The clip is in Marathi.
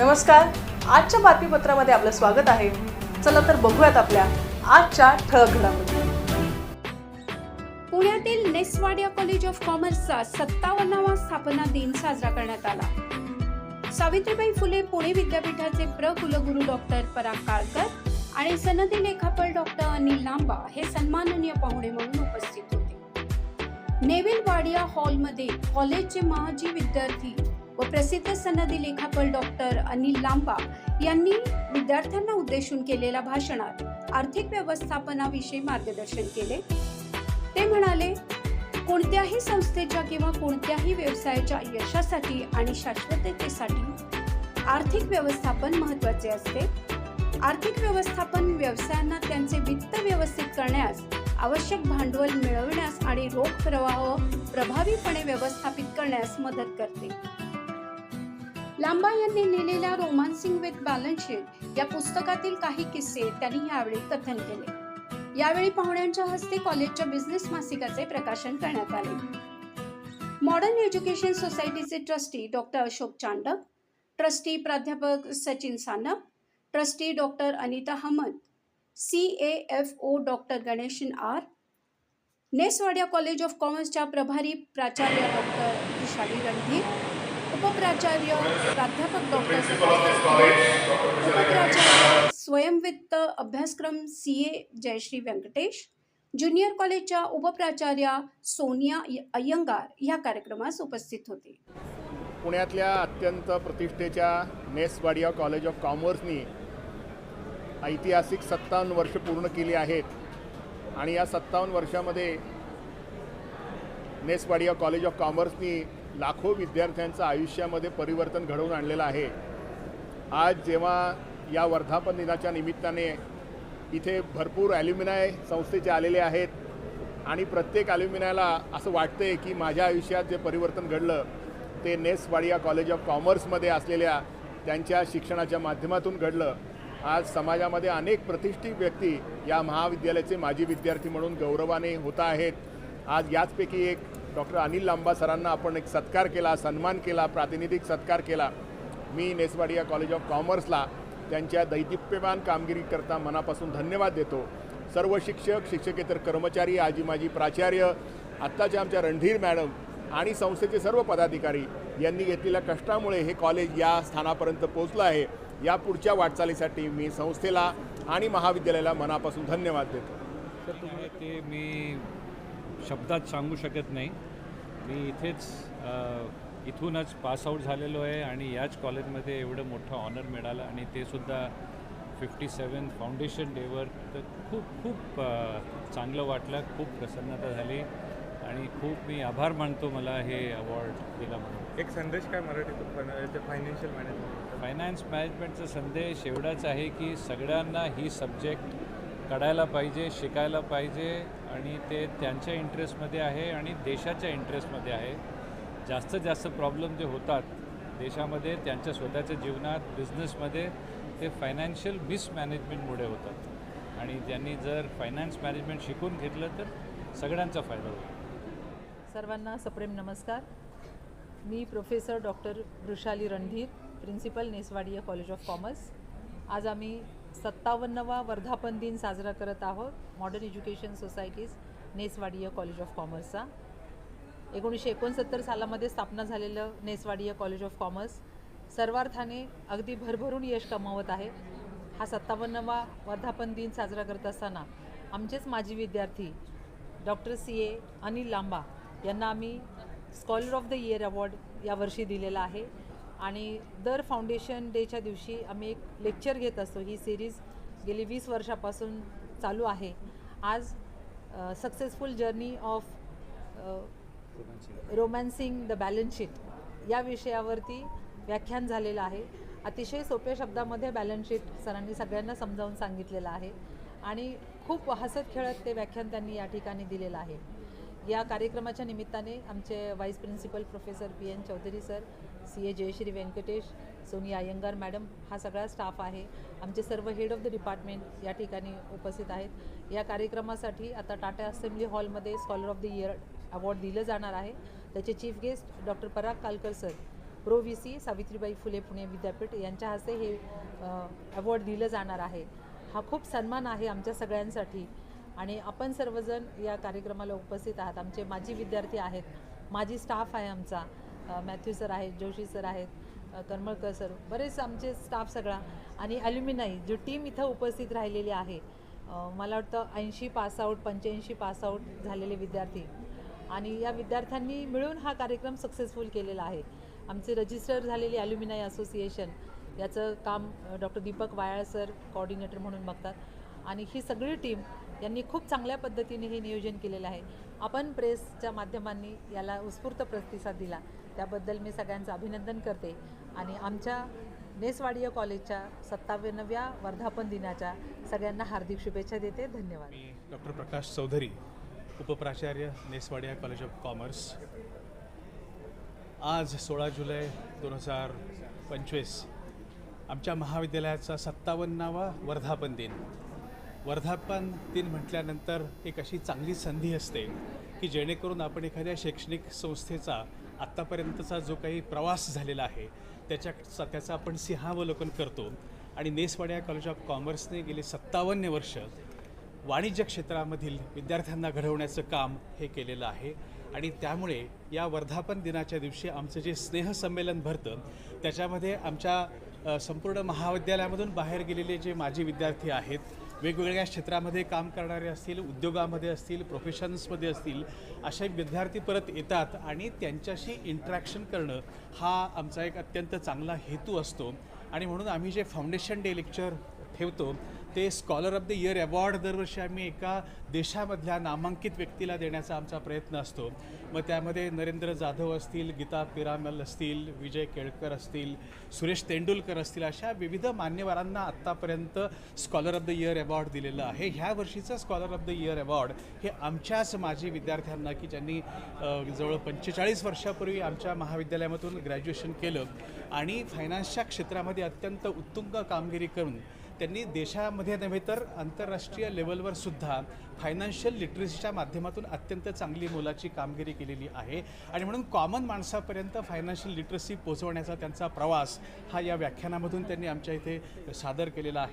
नमस्कार. आजच्या बातमीपत्रामध्ये आपलं स्वागत आहे. चला तर बघूयात आपल्या आजच्या ठळक घडामोडी. पुण्यातील नेसवाडिया कॉलेज ऑफ कॉमर्सचा सत्तावन्नावा स्थापना दिन साजरा करण्यात आला. सावित्रीबाई फुले पुणे विद्यापीठाचे प्र कुलगुरू डॉक्टर पराग काळकर आणि सनदी लेखापल डॉक्टर अनिल लांबा हे सन्माननीय पाहुणे म्हणून उपस्थित होते. नेविल वाडिया हॉलमध्ये कॉलेजचे माजी विद्यार्थी व प्रसिद्ध सनदी लेखापल डॉक्टर अनिल लांबा यांनी विद्यार्थ्यांना उद्देशून केलेल्या भाषणात आर्थिक व्यवस्थापनाविषयी मार्गदर्शन केले. ते म्हणाले कोणत्याही संस्थेच्या किंवा कोणत्याही व्यवसायाच्या यशासाठी आणि शाश्वततेसाठी आर्थिक व्यवस्थापन महत्त्वाचे असते. आर्थिक व्यवस्थापन व्यवसायांना त्यांचे वित्त व्यवस्थित करण्यास आवश्यक भांडवल मिळवण्यास आणि रोख प्रवाह प्रभावीपणे व्यवस्थापित करण्यास मदत करते. लांबा यांनी लिहिलेल्या रोमान्सिंग विथ बॅलन्सशीट या पुस्तकातील काही किस्से त्यांनी यावेळी कथन केले. यावेळी पाहुण्यांच्या हस्ते कॉलेजच्या बिझनेस मासिकाचे प्रकाशन करण्यात आले. मॉडर्न एज्युकेशन सोसायटीचे trustee doctor Ashok Chandak trustee प्राध्यापक Sachin Sanap trustee doctor Anita Hamad C A F O doctor Ganeshan R Nesswadia college of कॉमर्सच्या प्रभारी प्राचार्य डॉक्टर विशाली रणधीर उपप्राचार्य प्राध्यापक डॉक्टर उपप्राचार्य स्वयंवित्त अभ्यासक्रम C A Jayashree Venkatesh junior कॉलेजच्या उपप्राचार्या सोनिया अय्यंगार या कार्यक्रमास उपस्थित होते. पुण्यातल्या अत्यंत प्रतिष्ठेच्या नेसवाडिया कॉलेज ऑफ कॉमर्सनी ऐतिहासिक सत्तावन्न वर्ष पूर्ण केली आहेत. आणि या सत्तावन्न वर्षामध्ये नेसवाडिया कॉलेज ऑफ कॉमर्सनी लाखो विद्यार्थ्यांचं आयुष्यामध्ये परिवर्तन घडवून आणलेलं आहे. आज जेव्हा या वर्धापन दिनाच्या निमित्ताने इथे भरपूर ॲल्युमिनाय संस्थेचे आलेले आहेत आणि प्रत्येक ॲल्युमिनायला असं वाटतं आहे की माझ्या आयुष्यात जे परिवर्तन घडलं ते नेसवाडिया कॉलेज ऑफ कॉमर्समध्ये असलेल्या त्यांच्या शिक्षणाच्या माध्यमातून घडलं. आज समाजामध्ये अनेक प्रतिष्ठित व्यक्ती या महाविद्यालयाचे माजी विद्यार्थी म्हणून गौरवाने होत आहेत. आज याचपैकी एक डॉक्टर अनिल लांबा सरांना आपण एक सत्कार केला सन्मान केला प्रातिनिधिक सत्कार केला. मी नेसवाडिया कॉलेज ऑफ कॉमर्सला त्यांच्या दैदिप्यमान कामगिरीकरता मनापासून धन्यवाद देतो. सर्व शिक्षक शिक्षकेतर कर्मचारी आजी माजी प्राचार्य आत्ताच्या आमच्या रणधीर मॅडम आणि संस्थेचे सर्व पदाधिकारी यांनी घेतलेल्या कष्टामुळे हे कॉलेज या स्थानापर्यंत पोहोचलं आहे. या पुढच्या वाटचालीसाठी मी संस्थेला आणि महाविद्यालयाला मनापासून धन्यवाद देतो. आहे ते मी शब्दात सांगू शकत नाही. मी इथेच इथूनच पासआउट झालेलो आहे आणि याच कॉलेजमध्ये एवढं मोठं ऑनर मिळालं आणि ते सुद्धा फिफ्टी सेवन फाउंडेशन डेवर तर खूप खूप चांगलं वाटलं खूप प्रसन्नता झाली आणि खूप मी आभार मानतो मला हे अवॉर्ड दिला म्हणून. एक संदेश काय मराठीतून फायनान्शियल मॅनेजमेंट फायनान्स मॅनेजमेंटचा संदेश एवढाच आहे की सगळ्यांना ही सब्जेक्ट काढायला पाहिजे शिकायला पाहिजे आणि ते त्यांच्या इंटरेस्टमध्ये आहे आणि देशाच्या इंटरेस्टमध्ये आहे. जास्तीत जास्त प्रॉब्लेम जे होतात देशामध्ये त्यांच्या स्वतःच्या जीवनात बिझनेसमध्ये ते फायनान्शियल मिसमॅनेजमेंटमुळे होतात. आणि त्यांनी जर फायनान्स मॅनेजमेंट शिकून घेतलं तर सगळ्यांचा फायदा होईल. सर्वांना सप्रेम नमस्कार. मी professor doctor Vrushali Randhir principal Nesswadia college of commerce आज आम्ही सत्तावन्नवा वर्धापन दिन साजरा करत आहोत modern education society's Nesswadia college of कॉमर्सचा एकोणीसशे एकोणसत्तर सालामध्ये स्थापना झालेलं नेसवाडिया कॉलेज ऑफ कॉमर्स सर्वार्थाने अगदी भरभरून यश कमावत आहे. हा सत्तावन्नवा वर्धापन दिन साजरा करत असताना आमचेच माजी विद्यार्थी doctor C A Anil Lamba यांना आम्ही scholar of the year award यावर्षी दिलेला आहे. आणि दर फाउंडेशन डेच्या दिवशी आम्ही एक लेक्चर घेत असतो. ही सिरीज गेली वीस वर्षापासून चालू आहे. आज successful journey of romancing the balance sheet या विषयावरती व्याख्यान झालेलं आहे. अतिशय सोप्या शब्दामध्ये बॅलन्स शीट सरांनी सगळ्यांना समजावून सांगितलेलं आहे आणि खूप हसत खेळत ते व्याख्यान त्यांनी या ठिकाणी दिलेलं आहे. या कार्यक्रमाच्या निमित्ताने आमचे vice principal professor P N Chaudhari sir C A Jayashree Venkatesh Sonia Iyengar madam हा सगळा स्टाफ आहे. आमचे सर्व हेड ऑफ द डिपार्टमेंट या ठिकाणी उपस्थित आहेत. या कार्यक्रमासाठी आता टाटा असेंब्ली हॉलमध्ये scholar of the year award दिलं जाणार आहे. त्याचे chief guest doctor Parag Kalkar sir pro V C Savitribai Phule Pune विद्यापीठ यांच्या हस्ते हे अवॉर्ड दिलं जाणार आहे. हा खूप सन्मान आहे आमच्या सगळ्यांसाठी. आणि आपण सर्वजण या कार्यक्रमाला उपस्थित आहात. आमचे माजी विद्यार्थी आहेत. माजी स्टाफ आहे आमचा. मॅथ्यू सर आहेत जोशी सर आहेत करमळकर सर बरेच आमचे स्टाफ सगळा आणि ॲल्युमिनाई जो टीम इथं उपस्थित राहिलेली आहे. मला वाटतं ऐंशी पासआउट पंच्याऐंशी पासआउट झालेले विद्यार्थी. आणि या विद्यार्थ्यांनी मिळून हा कार्यक्रम सक्सेसफुल केलेला आहे. आमचे रजिस्टर झालेले ॲल्युमिनाय असोसिएशन याचं काम doctor Deepak Wayal sir coordinator म्हणून बघतात. आणि ही सगळी टीम यांनी खूप चांगल्या पद्धतीने हे नियोजन केलेलं आहे. आपण प्रेसच्या माध्यमांनी याला उत्स्फूर्त प्रतिसाद दिला. त्याबद्दल मी सगळ्यांचं अभिनंदन करते. आणि आमच्या नेसवाडिया कॉलेजच्या सत्तावन्नव्या वर्धापन दिनाच्या सगळ्यांना हार्दिक शुभेच्छा देते. धन्यवाद. मी डॉक्टर प्रकाश चौधरी उपप्राचार्य नेसवाडिया कॉलेज ऑफ कॉमर्स. आज सोळा जुलै दोन हजार पंचवीस आमच्या महाविद्यालयाचा सत्तावन्नावा वर्धापन दिन. वर्धापन दिन म्हटल्यानंतर एक अशी चांगली संधी असते की जेणेकरून आपण एखाद्या शैक्षणिक संस्थेचा आत्तापर्यंतचा जो काही प्रवास झालेला आहे त्याच्या त्याचं आपण सिंहावलोकन करतो. आणि नेसवाड्या कॉलेज ऑफ कॉमर्सने गेली सत्तावन्न वर्ष वाणिज्य क्षेत्रामधील विद्यार्थ्यांना घडवण्याचं काम हे केलेलं आहे. आणि त्यामुळे या वर्धापन दिनाच्या दिवशी आमचं जे स्नेहसंमेलन भरतं त्याच्यामध्ये आमच्या संपूर्ण महाविद्यालयामधून बाहेर गेलेले जे माजी विद्यार्थी आहेत वेगवेगळ्या क्षेत्रामध्ये काम करणारे असतील उद्योगामध्ये असतील प्रोफेशन्समध्ये असतील असे विद्यार्थी परत येतात आणि त्यांच्याशी इंटरॅक्शन करणं हा आमचा एक अत्यंत चांगला हेतू असतो. आणि म्हणून आम्ही जे फाउंडेशन डे लेक्चर ठेवतो ते scholar of the year award दरवर्षी आम्ही एका देशामधल्या नामांकित व्यक्तीला देण्याचा आमचा प्रयत्न असतो. मग त्यामध्ये नरेंद्र जाधव असतील गीता पिरामल असतील विजय केळकर असतील सुरेश तेंडुलकर असतील अशा विविध मान्यवरांना आत्तापर्यंत scholar of the year award दिलेलं आहे. ह्या वर्षीचं scholar of the year award हे आमच्याच माजी विद्यार्थ्यांना की ज्यांनी जवळ पंचेचाळीस वर्षापूर्वी आमच्या महाविद्यालयामधून ग्रॅज्युएशन केलं आणि फायनान्सच्या क्षेत्रामध्ये अत्यंत उत्तुंग कामगिरी करून त्यांनी देशामध्ये नव्हे तर आंतरराष्ट्रीय लेवलवर सुद्धा फायनान्शियल लिटरसीच्या माध्यमातून अत्यंत चांगली मोलाची कामगिरी केलेली आहे. आणि म्हणून कॉमन माणसापर्यंत फायनान्शियल लिटरसी पोहोचवण्याचा त्यांचा प्रवास हा या व्याख्यानामधून त्यांनी आमच्या इथे सादर केलेला आहे.